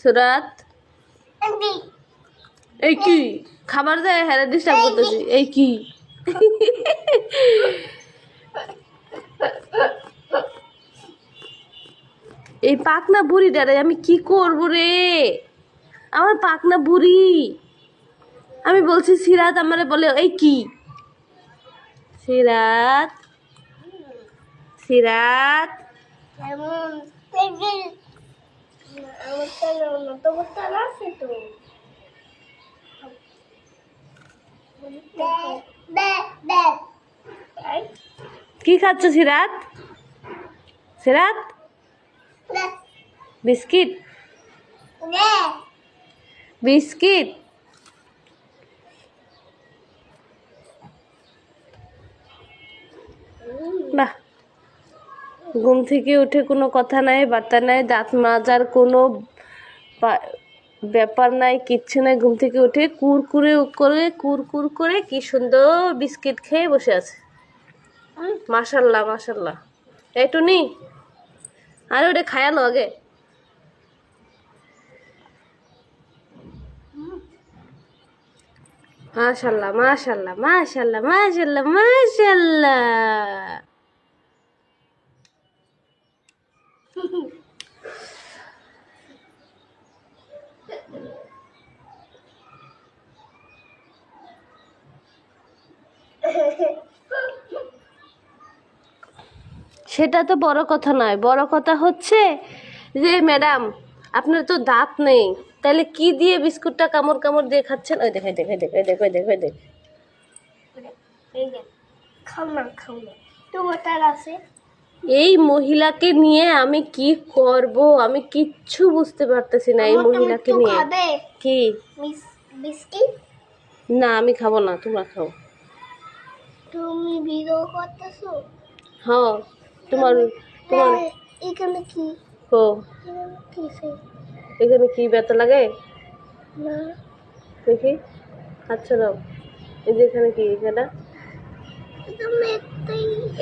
সুরাত। এই কি? খাবার দেয় হ্যাঁ ডিস্টার্ব করতেছি এই কি? এই পাকনা বুড়িটারে আমি কি করব রে? আমার পাকনা বুড়ি। আমি বলছি সিরাত আমারে বলে এই কি? সিরাত? সিরাত? তো মতো করতে আছে তো? বে বে এই কি খাচ্ছ সিরাত? সিরাত? বিস্কিট? বিস্কিট? বাহ। ঘুম থেকে উঠে কোনো কথা নাই, বার্তা নাই, দাঁত মাজার কোনো ব্যাপার নাই, কিচ্ছু নাই, ঘুম থেকে উঠে কুরকুরে করে, কুরকুর করে কি সুন্দর বিস্কিট খেয়ে বসে আছে। মাশাল্লাহ মাশাল্লাহ। এই টুনি, আরে ওটা খায়ালো আগে। মাশাল্লাহ মাশাল্লাহ মাশাল্লাহ মাশাল্লাহ মাশাল্লাহ। সেটা তো বড় কথা নয়। বড় কথা হচ্ছে যে ম্যাডাম আপনার তো দাঁত নেই। তাহলে কি দিয়ে বিস্কুটটা কামড় কামড় দিয়ে খাচ্ছেন? ওই দেখ দেখ দেখ দেখ দেখ দেখ। এই মহিলাকে নিয়ে আমি কি করব? আমি কিচ্ছু বুঝতে পারতেছি না এই মহিলাকে নিয়ে। কি? না আমি খাব না তোমরা খাও। তুমি করতেছো? হ্যাঁ। তোমার তোমার এখানে কি? ও। এখানে কি ব্যথা লাগে? না। দেখি। আচ্ছা দাও। এই যে এখানে কি? এখানে?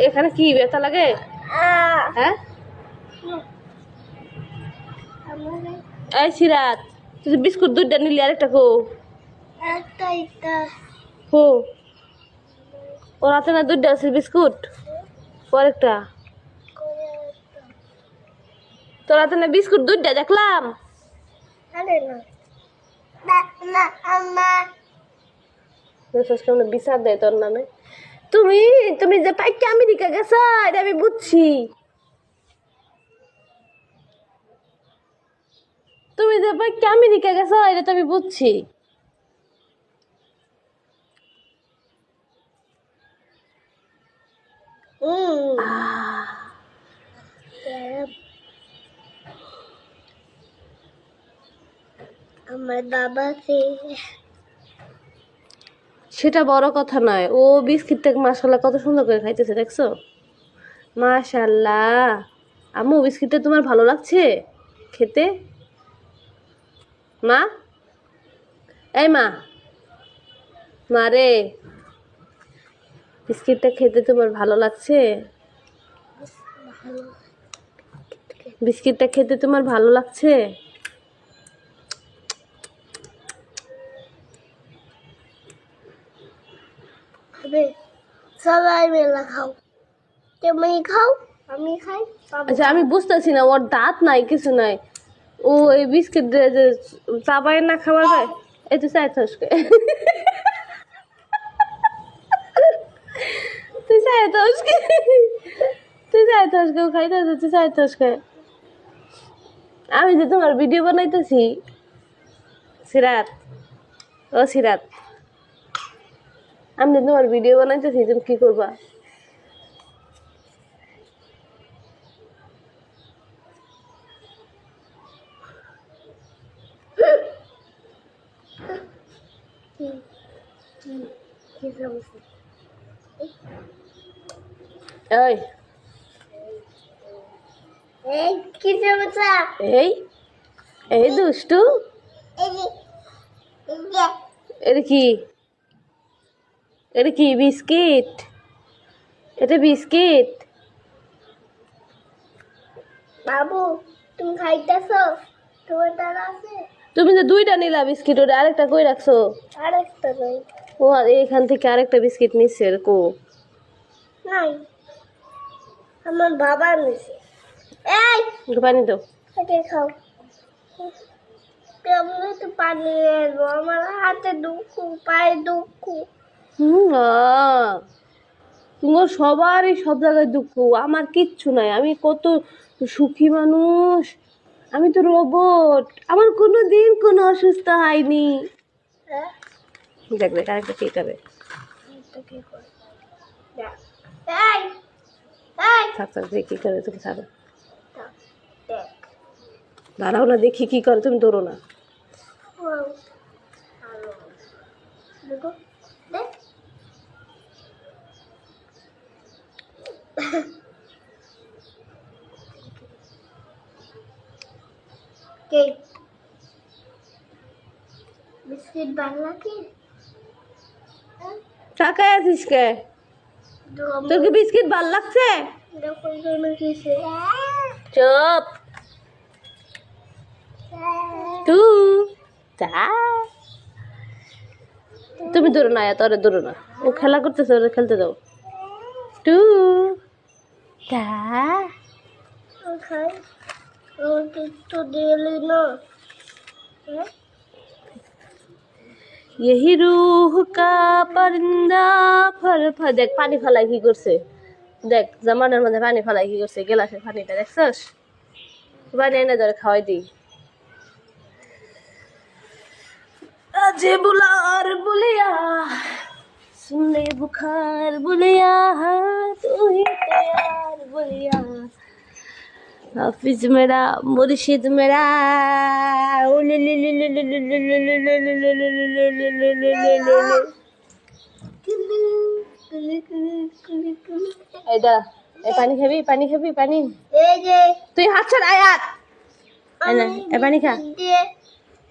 এখানে কি ব্যথা লাগে? হ্যাঁ? এই সিরাত তুই বিস্কুট দুধটা নিলি আরেকটা কো হো ওর হাতে না দুধটা আছে বিস্কুট? পরেরটা। তোর না বিস্কুট দুধটা দেখলাম। বিচার দেয় তোর নামে? তুমি তুমি যে পাইকে আমেরিকা গেছ এটা আমি বুঝছি। তুমি যে পাইকে আমেরিকা গেছ এটা তো আমি বুঝছি। আমার বাবা সে সেটা বড় কথা নয়। ও বিস্কিটটা মাসাল্লাহ কত সুন্দর করে খাইতেছে দেখছ? মাশাল্লাহ আম্মু বিস্কিটটা তোমার ভালো লাগছে? খেতে? মা? এই মা। মা রে। বিস্কিটটা খেতে তোমার ভালো লাগছে? বিস্কিটটা খেতে তোমার ভালো লাগছে? খাবে সবাই মেলা খাও। তুমি খাও আমি খাই আচ্ছা আমি বুঝতেছি না ওর দাঁত নাই কিছু নাই। ও এই বিস্কিট দিয়ে যে চাবাই না খাওয়া যায় এই তো চাই থসকে তুই চাই থসকে তুই চাই থসকে ও খাইতে তুই চাই থসকে আমি যে তোমার ভিডিও বানাইতেছি সিরাত ও সিরাত। আমি তোমার ভিডিও বানাইতেছি তুমি কি করবা? এই এই কি সমস্যা? এই এই দুষ্টু। এটা কি? এটা কি বিস্কিট? এটা বিস্কিট। বাবু তুমি খাইতেছো? তোমার তার আছে? তুমি তো দুইটা নিলা বিস্কিট ওটা আরেকটা কই রাখছো? আরেকটা নাই ও আর এইখান থেকে আরেকটা বিস্কিট নিচ্ছে কো। নাই। আমার বাবা নিছে। এই! পানি দাও। একে খাও। কেমন তো পানি এলো আমার হাতে দুঃখ পায়ে দুঃখ। তোমার সবারই সব জায়গায় দুঃখ আমার কিচ্ছু নাই আমি কত সুখী মানুষ আমি তো রোবট আমার কোনো দিন কোনো অসুস্থ হয়নি। হ্যাঁ দেখ দেখ আরেকটা কেক হবে থাক থাক দেখি কি করে তুমি থাকো। দাঁড়াও না দেখি কি করে তুমি দৌড়ো না Wow. Hello. দেখো দেখ কেক বিস্কিট বাংলা কি টাকায় আছিস কে? তোর কি বিস্কিট ভালো লাগছে? কিসে তু যা তুমি দৌড়ো না এত দৌড়ো না। ও খেলা করতেছে ওরা খেলতে দাও। টু। তা খাই তো দিলি না। হ্যাঁ? यही रूह का परिंदा ফর ফর দেখ পানি ফেলাই কি করছে দেখ জামানের মধ্যে পানি ফেলাই কি করছে গেলাসের পানিটা দেখছস পানি এনে ধরে খাওয়াই দিই আজে বুলার বুলিয়া सुनले बुखार बुलिया तू ही तैयार बुलिया হাফিজ মেরা মুর্শিদ মেরা এটা এ পানি খাবি পানি খাবি পানি তুই হাত ছাড় আয়াত এ পানি খা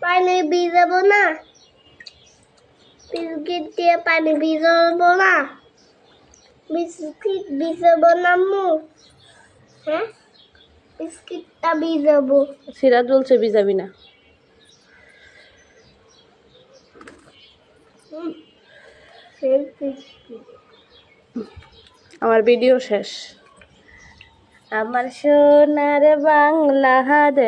পানি ভিজাবো না বিস্কিট দিয়ে পানি ভিজাবো না বিস্কিট ভিজাবো না মু হ্যাঁ বিস্কিটটা ভিজাবো। সিরাজ বলছে ভিজাবি না। আমার ভিডিও শেষ। আমার সোনার বাংলা বাংলাদেশ